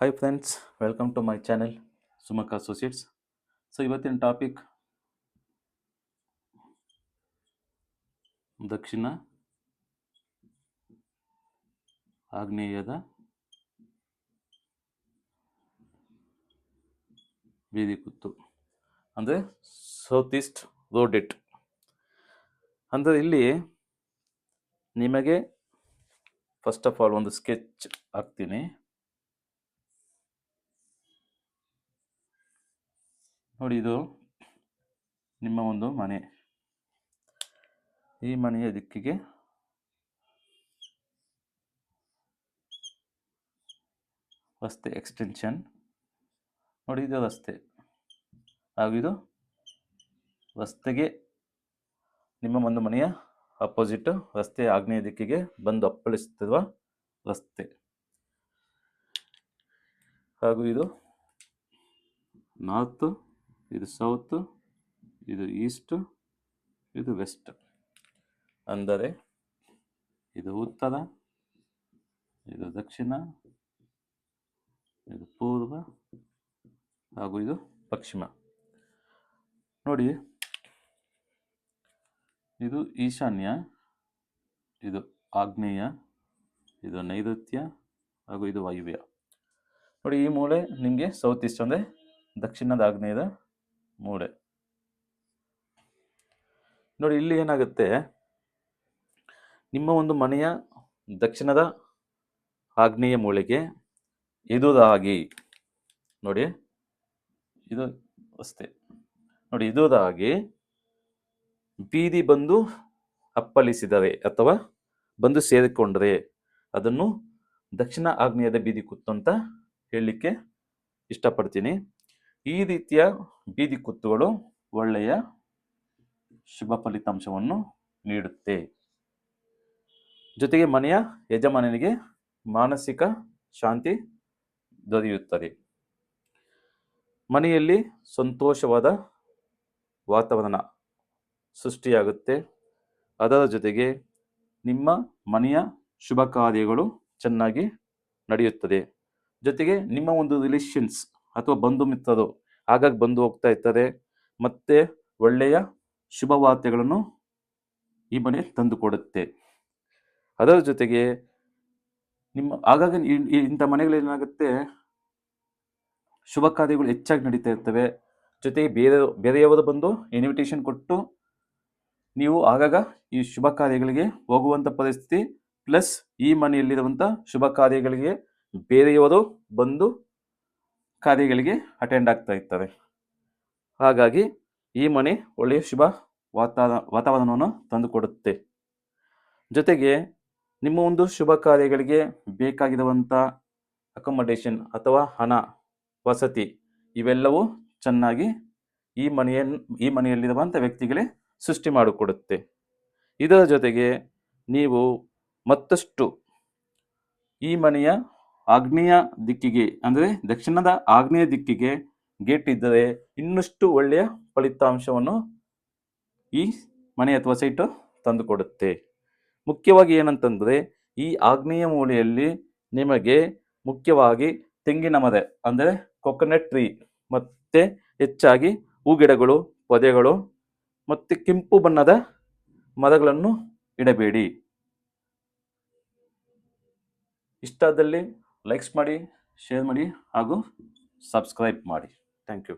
Hi friends welcome to my channel Sumak associates so ಇವತ್ತಿನ topic ದಕ್ಷಿಣ ಆಗ್ನೇಯದ ಬೀದಿ ಕುತ್ತು, ಅಂದರೆ ಸೌತ್ ಈಸ್ಟ್ ರೋಡ್ ಇಟ್ ಅಂದರೆ ಇಲ್ಲಿ ನಿಮಗೆ ಫಸ್ಟ್ ಆಫ್ ಆಲ್ ಒಂದು ಸ್ಕೆಚ್ ಹಾಕ್ತೀನಿ. ನೋಡಿ ಇದು ನಿಮ್ಮ ಒಂದು ಮನೆ. ಈ ಮನೆಯ ದಿಕ್ಕಿಗೆ ರಸ್ತೆ ಎಕ್ಸ್ಟೆನ್ಷನ್ ನೋಡಿ ಇದು ರಸ್ತೆ. ಹಾಗೂ ಇದು ರಸ್ತೆಗೆ ನಿಮ್ಮ ಒಂದು ಮನೆಯ ಅಪೋಸಿಟ್ ರಸ್ತೆ ಆಗ್ನೇಯ ದಿಕ್ಕಿಗೆ ಬಂದು ಅಪ್ಪಳಿಸುತ್ತಿರುವ ರಸ್ತೆ. ಹಾಗೂ ಇದು ನಾರ್ತು ಇದು ಸೌತ್ ಇದು ಈಸ್ಟ್ ಇದು ವೆಸ್ಟ್. ಅಂದರೆ? ಇದು ಉತ್ತರ ಇದು ದಕ್ಷಿಣ ಇದು ಪೂರ್ವ ಹಾಗೂ ಇದು ಪಶ್ಚಿಮ. ನೋಡಿ ಇದು ಈಶಾನ್ಯ ಇದು ಆಗ್ನೇಯ ಇದು ನೈಋತ್ಯ ಹಾಗೂ ಇದು ವಾಯುವ್ಯ. ನೋಡಿ ಈ ಮೂಲೆ ನಿಮಗೆ ಸೌತ್ ಈಸ್ಟ್ ಅಂದರೆ ದಕ್ಷಿಣದ ಆಗ್ನೇಯದ ಮೂಲೆ ನೋಡಿ, ಇಲ್ಲಿ ಏನಾಗುತ್ತೆ? ನಿಮ್ಮ ಒಂದು ಮನೆಯ ದಕ್ಷಿಣದ ಆಗ್ನೇಯ ಮೂಳೆಗೆ ಇದುದಾಗಿ ನೋಡಿ, ಇದು ಅಷ್ಟೇ. ನೋಡಿ ಇದುದಾಗಿ ಬೀದಿ ಬಂದು ಅಪ್ಪಳಿಸಿದರೆ ಅಥವಾ ಬಂದು ಸೇರಿಕೊಂಡರೆ ಅದನ್ನು ದಕ್ಷಿಣ ಆಗ್ನೇಯದ ಬೀದಿ ಕುತ್ತು ಅಂತ ಹೇಳಲಿಕ್ಕೆ ಇಷ್ಟಪಡ್ತೀನಿ. ಈ ರೀತಿಯ ಬೀದಿ ಕುತ್ತುಗಳು ಒಳ್ಳೆಯ ಶುಭ ಫಲಿತಾಂಶವನ್ನು ನೀಡುತ್ತೆ. ಜೊತೆಗೆ ಮನೆಯ ಯಜಮಾನನಿಗೆ ಮಾನಸಿಕ ಶಾಂತಿ ದೊರೆಯುತ್ತದೆ. ಮನೆಯಲ್ಲಿ ಸಂತೋಷವಾದ ವಾತಾವರಣ ಸೃಷ್ಟಿಯಾಗುತ್ತೆ. ಅದರ ಜೊತೆಗೆ ನಿಮ್ಮ ಮನೆಯ ಶುಭ ಕಾರ್ಯಗಳು ಚೆನ್ನಾಗಿ ನಡೆಯುತ್ತದೆ. ಜೊತೆಗೆ ನಿಮ್ಮ ಒಂದು ರಿಲೇಷನ್ಸ್ ಅಥವಾ ಬಂಧು ಮಿತ್ರರು ಆಗಾಗ ಬಂದು ಹೋಗ್ತಾ ಇರ್ತಾರೆ ಮತ್ತೆ ಒಳ್ಳೆಯ ಶುಭ ವಾರ್ತೆಗಳನ್ನು ಈ ಮನೆ ತಂದುಕೊಡುತ್ತೆ ಅದರ ಜೊತೆಗೆ ನಿಮ್ಮ ಆಗಾಗ ಇಂಥ ಮನೆಗಳೇನಾಗುತ್ತೆ ಶುಭ ಕಾರ್ಯಗಳು ಹೆಚ್ಚಾಗಿ ನಡೀತಾ ಇರ್ತವೆ. ಜೊತೆಗೆ ಬೇರೆ ಬೇರೆಯವರು ಬಂದು ಇನ್ವಿಟೇಷನ್ ಕೊಟ್ಟು ನೀವು ಆಗಾಗ ಈ ಶುಭ ಕಾರ್ಯಗಳಿಗೆ ಹೋಗುವಂಥ ಪರಿಸ್ಥಿತಿ, ಪ್ಲಸ್ ಈ ಮನೆಯಲ್ಲಿರುವಂಥ ಶುಭ ಕಾರ್ಯಗಳಿಗೆ ಬೇರೆಯವರು ಬಂದು ಕಾರ್ಯಗಳಿಗೆ ಅಟೆಂಡ್ ಆಗ್ತಾ ಇರ್ತವೆ ಹಾಗಾಗಿ ಈ ಮನೆ ಒಳ್ಳೆಯ ಶುಭ ವಾತಾವರಣ ವಾತಾವರಣವನ್ನು ತಂದುಕೊಡುತ್ತೆ. ಜೊತೆಗೆ ನಿಮ್ಮ ಒಂದು ಶುಭ ಕಾರ್ಯಗಳಿಗೆ ಬೇಕಾಗಿರುವಂಥ ಅಕೊಮಡೇಷನ್ ಅಥವಾ ಹಣ, ವಸತಿ ಇವೆಲ್ಲವೂ ಚೆನ್ನಾಗಿ ಈ ಮನೆಯನ್ನು ಈ ಮನೆಯಲ್ಲಿರುವಂಥ ವ್ಯಕ್ತಿಗಳೇ ಸೃಷ್ಟಿ ಮಾಡಿಕೊಡುತ್ತೆ. ಇದರ ಜೊತೆಗೆ ನೀವು ಮತ್ತಷ್ಟು ಈ ಮನೆಯ ಆಗ್ನೇಯ ದಿಕ್ಕಿಗೆ, ಅಂದರೆ ದಕ್ಷಿಣದ ಆಗ್ನೇಯ ದಿಕ್ಕಿಗೆ ಗೇಟ್ ಇದ್ದರೆ ಇನ್ನಷ್ಟು ಒಳ್ಳೆಯ ಫಲಿತಾಂಶವನ್ನು ಈ ಮನೆ ಅಥವಾ ಸೈಟು ತಂದುಕೊಡುತ್ತೆ. ಮುಖ್ಯವಾಗಿ ಏನಂತಂದರೆ, ಈ ಆಗ್ನೇಯ ಮೂಲೆಯಲ್ಲಿ ನಿಮಗೆ ಮುಖ್ಯವಾಗಿ ತೆಂಗಿನ ಮರ, ಅಂದರೆ ಕೊಕೊನಟ್ ಟ್ರೀ ಮತ್ತೆ ಹೆಚ್ಚಾಗಿ ಹೂಗಿಡಗಳು, ಪೊದೆಗಳು, ಮತ್ತು ಕೆಂಪು ಬಣ್ಣದ ಮರಗಳನ್ನು ಇಡಬೇಡಿ. ಇಷ್ಟಾದಲ್ಲಿ ಲೈಕ್ಸ್ ಮಾಡಿ ಶೇರ್ ಮಾಡಿ ಹಾಗೂ ಸಬ್ಸ್ಕ್ರೈಬ್ ಮಾಡಿ. Thank you